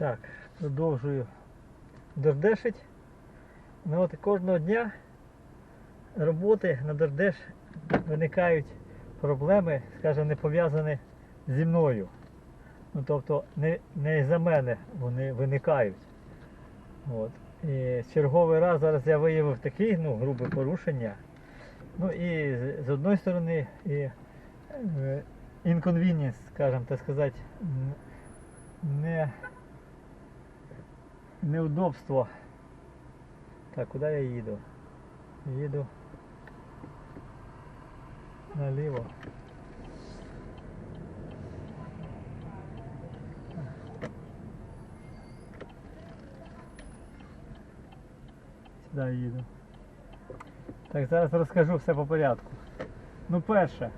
Так, продовжую дождешить. Ну от кожного дня роботи на дождеш виникають проблеми, скажімо, не пов'язані зі мною. Ну, тобто не, не за мене вони виникають. От. І черговий раз зараз я виявив такі ну, грубе порушення. Ну і з, з одної сторони і е, inconvenience, скажімо так сказати, не неудобство. Так, куди я їду? Їду наліво. Сюди їду. Так, зараз розкажу все по порядку. Ну, перше,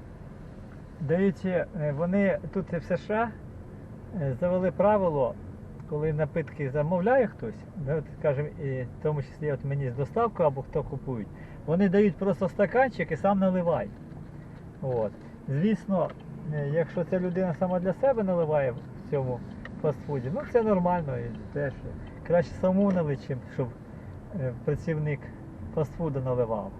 дають, е, вони тут в США е, завели правило, коли напитки замовляє хтось, ну, от, скажімо, і в тому числі от мені з доставкою або хто купують, вони дають просто стаканчик і сам наливай. От. Звісно, е, якщо ця людина сама для себе наливає в цьому фастфуді, ну це нормально і теж краще самому налити, чим щоб е, працівник фастфуду наливав.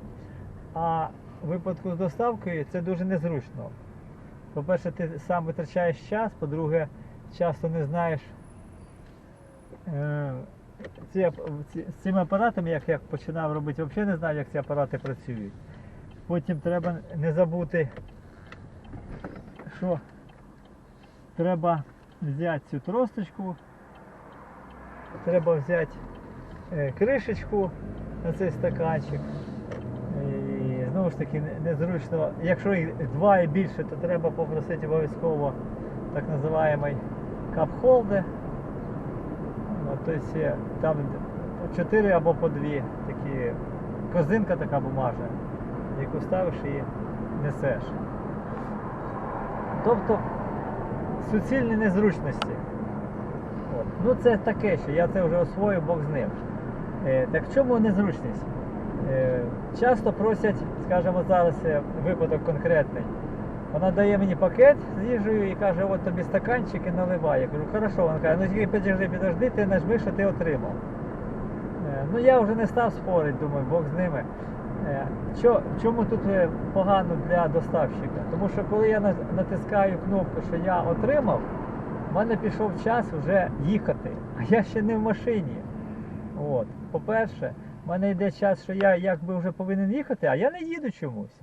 А в випадку з доставкою це дуже незручно. По-перше, ти сам витрачаєш час, по-друге, часто не знаєш ці, ці- з цими апаратами, як я починав робити, взагалі не знаю, як ці апарати працюють. Потім треба не забути, що треба взяти цю тросточку, треба взяти е, кришечку на цей стаканчик. І знову ж таки незручно. Якщо їх два і більше, то треба попросити обов'язково так називаємий кап-холдер. Тобто є там по чотири або по дві такі козинка така бумажна, яку ставиш і несеш. Тобто суцільні незручності. От. Ну це таке, що я це вже освоїв, Бог з ним. Е, так в чому незручність? Е, часто просять, скажімо зараз е, випадок конкретний. Вона дає мені пакет з їжею і каже, от тобі стаканчик і наливай. Я кажу, хорошо, вона каже, ну тільки підожди, підожди, ти нажми, що ти отримав. Е, Ну я вже не став спорити, думаю, Бог з ними. Е, Що, чому тут е, погано для доставщика? Тому що коли я натискаю кнопку, що я отримав, в мене пішов час вже їхати, а я ще не в машині. От. По-перше, в мене йде час, що я якби вже повинен їхати, а я не їду чомусь.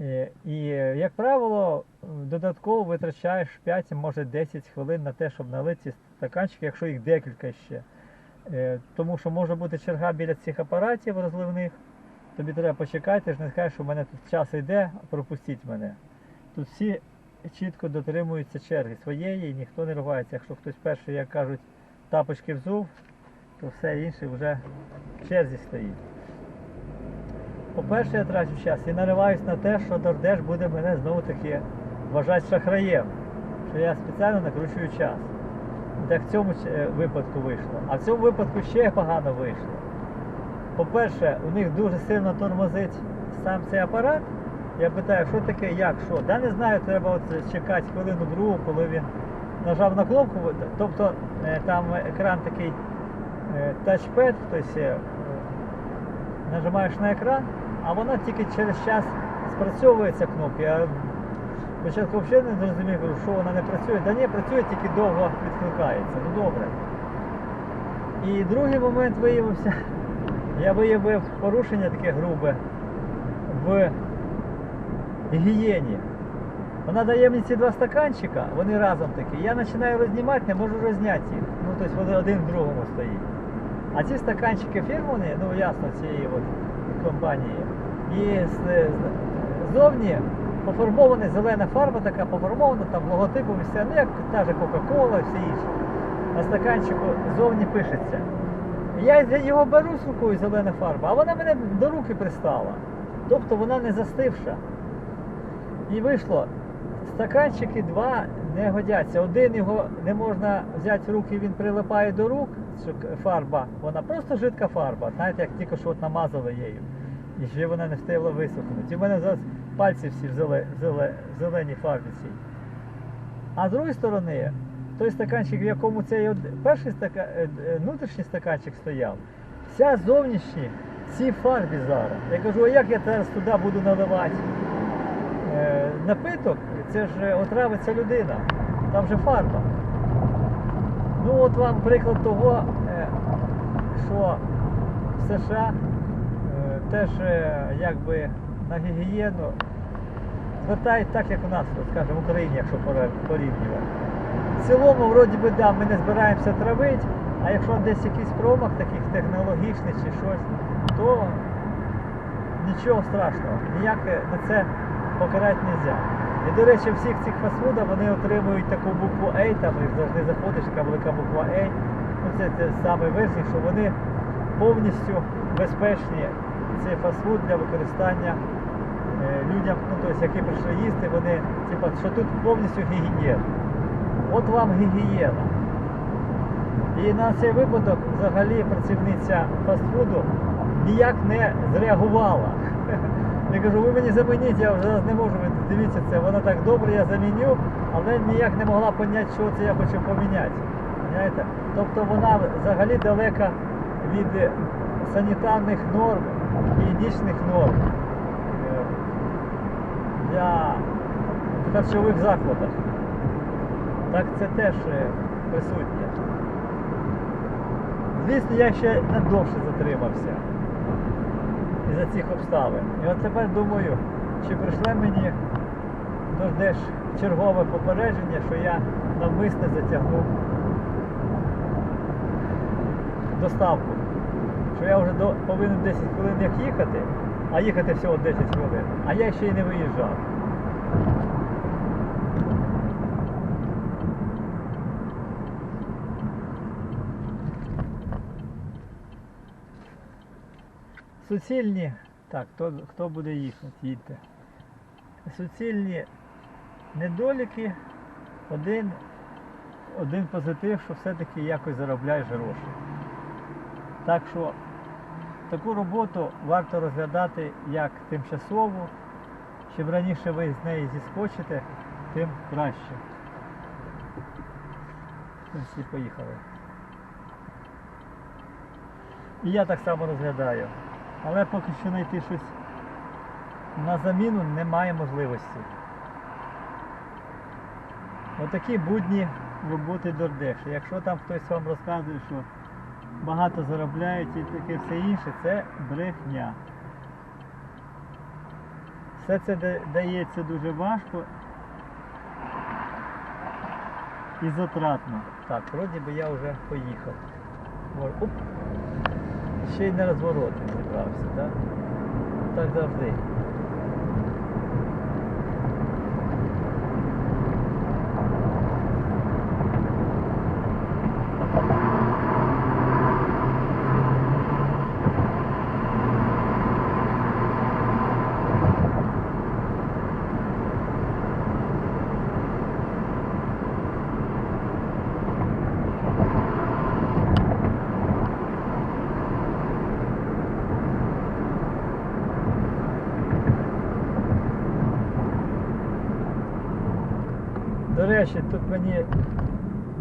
Е, І, е, як правило, додатково витрачаєш 5, може 10 хвилин на те, щоб налити стаканчики, якщо їх декілька ще. Е, Тому що може бути черга біля цих апаратів розливних. Тобі треба почекати, ти ж не скажеш, що в мене тут час йде, пропустіть мене. Тут всі чітко дотримуються черги своєї і ніхто не ругається. Якщо хтось перший, як кажуть, тапочки взув, то все інше вже в черзі стоїть. По-перше, я трачу час і нариваюсь на те, що Дордеш буде мене знову таки вважати шахраєм, що я спеціально накручую час. Так в цьому е, випадку вийшло. А в цьому випадку ще погано вийшло. По-перше, у них дуже сильно тормозить сам цей апарат. Я питаю, що таке, як, що? Да не знаю, треба от чекати хвилину другу, коли він нажав на кнопку, тобто е, там екран такий е, тачпед, тобто нажимаєш на екран, а вона тільки через час спрацьовується кнопка. Я спочатку взагалі не зрозумів, що вона не працює. Да ні, працює, тільки довго відкликається. Ну добре. І другий момент виявився, я виявив порушення таке грубе в гігієні. Вона дає мені ці два стаканчика, вони разом такі. Я починаю рознімати, не можу розняти їх. Ну, тобто один в другому стоїть. А ці стаканчики фірмовні, ну ясно, цієї от компанії. І ззовні пофарбована зелена фарба така, пофарбована там логотипом і все, ну як та же Кока-Кола все інше. На стаканчику ззовні пишеться. Я його беру з рукою зелена фарба, а вона мене до руки пристала. Тобто вона не застивша. І вийшло. Стаканчики два не годяться. Один його не можна взяти в руки, він прилипає до рук, фарба, вона просто жидка фарба. Знаєте, як тільки що от намазали її. І ще вона не встигла висохнути. В мене зараз пальці всі в зеле, зеле, зеленій фарбі цій. А з другої сторони, той стаканчик, в якому цей перший стака... е, е, внутрішній стаканчик стояв, вся зовнішні ці фарбі зараз. Я кажу, а як я зараз туди буду наливати? Е, напиток, це ж отравиться людина, там же фарба. Ну от вам приклад того, е, що в США е, теж е, якби на гігієну звертають так, як у нас, скажімо, в Україні, якщо порівнювати. В цілому, вроді би, да, ми не збираємося травити, а якщо десь якийсь промах таких технологічний чи щось, то нічого страшного, ніяке на це покарати не можна. І, до речі, всіх цих фастфудах вони отримують таку букву A, там їх завжди заходиш, така велика буква A. Ну, це те саме версії, що вони повністю безпечні. Цей фастфуд для використання е, людям, ну, тобто, які прийшли їсти, вони, типа, що тут повністю гігієна. От вам гігієна. І на цей випадок взагалі працівниця фастфуду ніяк не зреагувала. Я кажу, ви мені замініть, я вже не можу, дивіться це, воно так добре, я заміню, але ніяк не могла поняти, що це я хочу поміняти. Понимаєте? Тобто вона взагалі далека від е, санітарних норм і гігієнічних норм е, для харчових закладах. Так це теж е, присутнє. Звісно, я ще надовше затримався із-за цих обставин. І от тепер думаю, чи прийшли мені дождеш чергове попередження, що я навмисне затягнув доставку. Що я вже до, повинен 10 хвилин як їхати, а їхати всього 10 хвилин. А я ще й не виїжджав. Суцільні, так, хто, хто буде їхати, їдьте. Суцільні недоліки, один, один позитив, що все-таки якось заробляєш гроші. Так що таку роботу варто розглядати як тимчасову. Чим раніше ви з неї зіскочите, тим краще. Всі поїхали. І я так само розглядаю. Але поки що знайти щось на заміну немає можливості. Отакі будні роботи Дордеш. Якщо там хтось вам розказує, що багато заробляють і таке все інше, це брехня. Все це дається дуже важко і затратно. Так, вроді би я вже поїхав. Оп. Ще й на розворот не зібрався, так? Так завжди. До речі, тут мені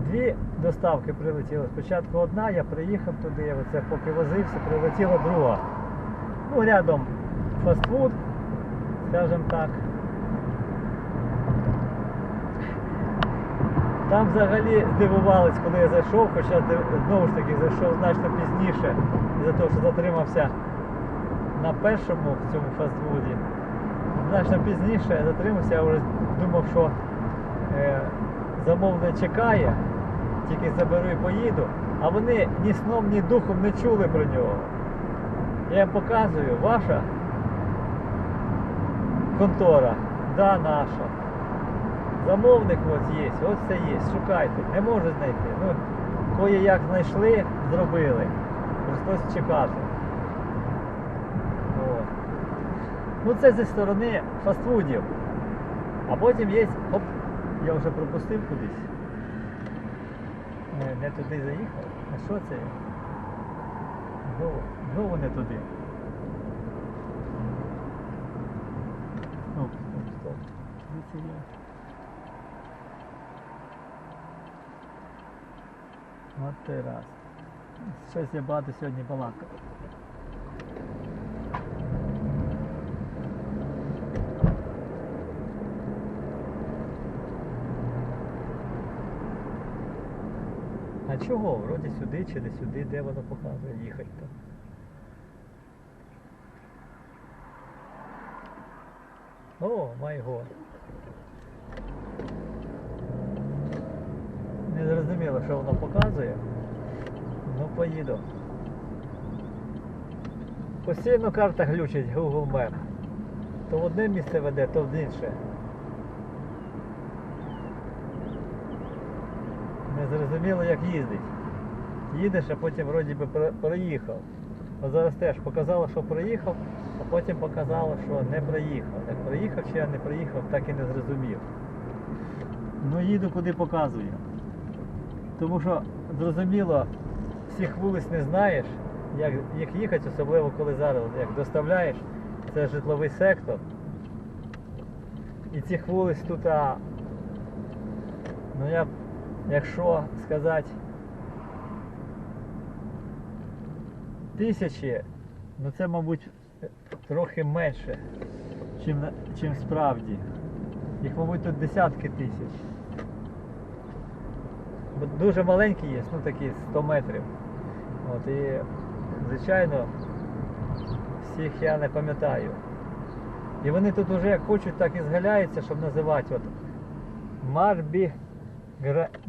дві доставки прилетіли. Спочатку одна, я приїхав туди, оце поки возився, прилетіла друга. Ну, рядом фастфуд, скажімо так. Там взагалі здивувались, коли я зайшов, хоча знову ж таки зайшов значно пізніше, за того, що затримався на першому в цьому фастфуді. Значно пізніше я затримався, я вже думав, що замовник чекає, тільки заберу і поїду, а вони ні сном, ні духом не чули про нього. Я їм показую, ваша контора, да, наша. Замовник ось є, ось це є, шукайте, не можу знайти. Ну, кое як знайшли, зробили. Прийшлось чекати. От. Ну це зі сторони фастфудів. А потім є. Оп, я вже пропустив кудись. Не, не туди заїхав. А що це? Знову, знову не туди. Стоп, стоп, стоп. Де це я? От ти раз. Щось я багато сьогодні балакав. Чого? Вроді сюди чи не сюди, де воно показує їхати там. О, май год. Не зрозуміло, що воно показує. Ну поїду. Постійно карта глючить Google Map. То в одне місце веде, то в інше. Не зрозуміло, як їздить. Їдеш, а потім вроді би проїхав. От зараз теж показало, що проїхав, а потім показало, що не проїхав. Так проїхав чи я не проїхав, так і не зрозумів. Ну їду куди показує. Тому що зрозуміло, всіх вулиць не знаєш, як, як їхати, особливо коли зараз як доставляєш, це житловий сектор. І цих вулиць тут, а, ну я, якщо сказати, тисячі, ну це, мабуть, трохи менше, чим, чим справді. Їх, мабуть, тут десятки тисяч. Бо дуже маленькі є, ну такі 100 метрів. От, і, звичайно, всіх я не пам'ятаю. І вони тут вже хочуть, так і згаляються, щоб називати от Марбі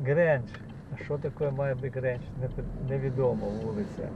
Гренч. А що таке бути Гренч? Не- Невідомо вулиця.